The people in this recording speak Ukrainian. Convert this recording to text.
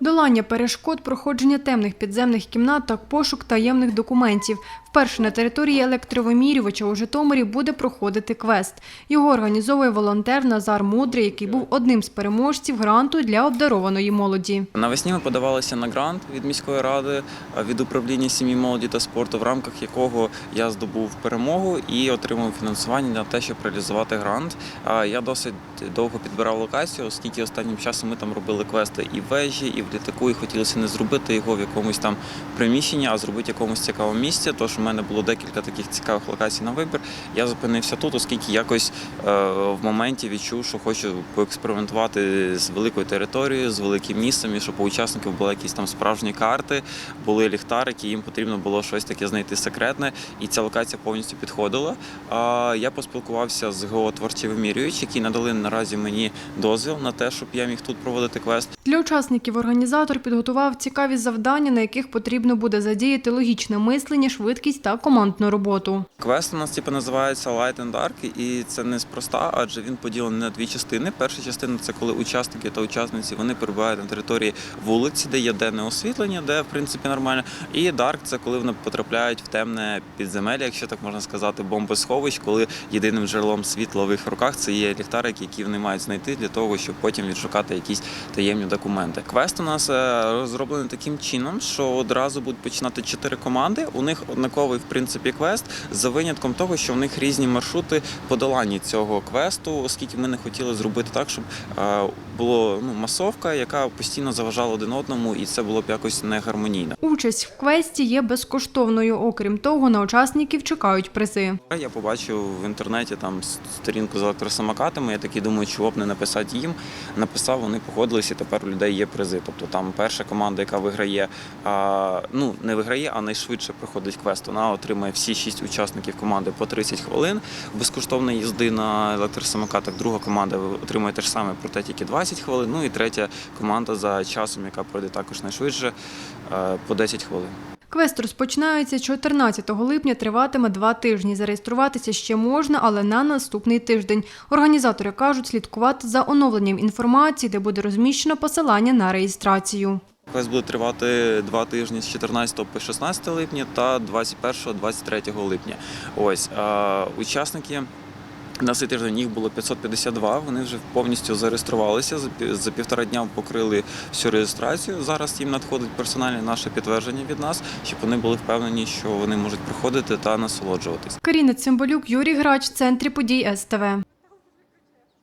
Долання перешкод, проходження темних підземних кімнат та пошук таємних документів. Вперше на території електровимірювача у Житомирі буде проходити квест. Його організовує волонтер Назар Мудрий, який був одним з переможців гранту для обдарованої молоді. Навесні ми подавалися на грант від міської ради від управління сім'ї, молоді та спорту, в рамках якого я здобув перемогу і отримав фінансування на те, щоб реалізувати грант. Я досить довго підбирав локацію, оскільки останнім часом ми там робили квести і в вежі, і в літаку, і хотілося не зробити його в якомусь там приміщенні, а зробити якомусь цікавому місці. Тож у мене було декілька таких цікавих локацій на вибір. Я зупинився тут, оскільки якось е, в моменті відчув, що хочу поекспериментувати з великою територією, з великим містом, і щоб у учасників були якісь там справжні карти, були ліхтарики, їм потрібно було щось таке знайти секретне, і ця локація повністю підходила. А я поспілкувався з ГО «Творчий вимірювач», які надали наразі мені дозвіл на те, щоб я міг тут проводити квест. Для учасників організатор підготував цікаві завдання, на яких потрібно буде задіяти логічне мислення, швидкість та командну роботу. Квест у нас типу, називається Light and Dark, і це неспроста, адже він поділений на дві частини. Перша частина це коли учасники та учасниці вони перебувають на території вулиці, де є денне освітлення, де в принципі нормально. І Dark – це коли вони потрапляють в темне підземелля, якщо так можна сказати, бомбосховищ, коли єдиним джерелом світла в їх руках це є ліхтарики, які вони мають знайти для того, щоб потім відшукати якісь таємні документи. Квест у нас е, розроблений таким чином, що одразу будуть починати чотири команди. У них однаковий в принципі квест за винятком того, що в них різні маршрути подолання цього квесту, оскільки ми не хотіли зробити так, щоб е, було ну масовка, яка постійно заважала один одному, і це було б якось не гармонійно. Участь в квесті є безкоштовною. Окрім того, на учасників чекають призи. Я побачив в інтернеті там сторінку з електросамокатами. Я такий думаю, чого б не написати їм. Написав, вони погодилися. і Тепер у людей є призи. Тобто там перша команда, яка виграє, ну не виграє, а найшвидше проходить квест. Вона отримає всі шість учасників команди по 30 хвилин безкоштовної їзди на електросамокатах. Друга команда отримує те ж саме, проте тільки 20 хвилин. Ну і третя команда за часом, яка пройде також найшвидше, е, по 10 хвилин. Квест розпочинається 14 липня, триватиме два тижні. Зареєструватися ще можна, але на наступний тиждень. Організатори кажуть слідкувати за оновленням інформації, де буде розміщено посилання на реєстрацію. Квест буде тривати два тижні з 14 по 16 липня та 21-23 липня. Ось учасники. На цей тиждень їх було 552, Вони вже повністю зареєструвалися. За півтора дня покрили всю реєстрацію. Зараз їм надходить персональне наше підтвердження від нас, щоб вони були впевнені, що вони можуть приходити та насолоджуватись. Каріна Цимбалюк, Юрій Грач, центрі подій СТВ.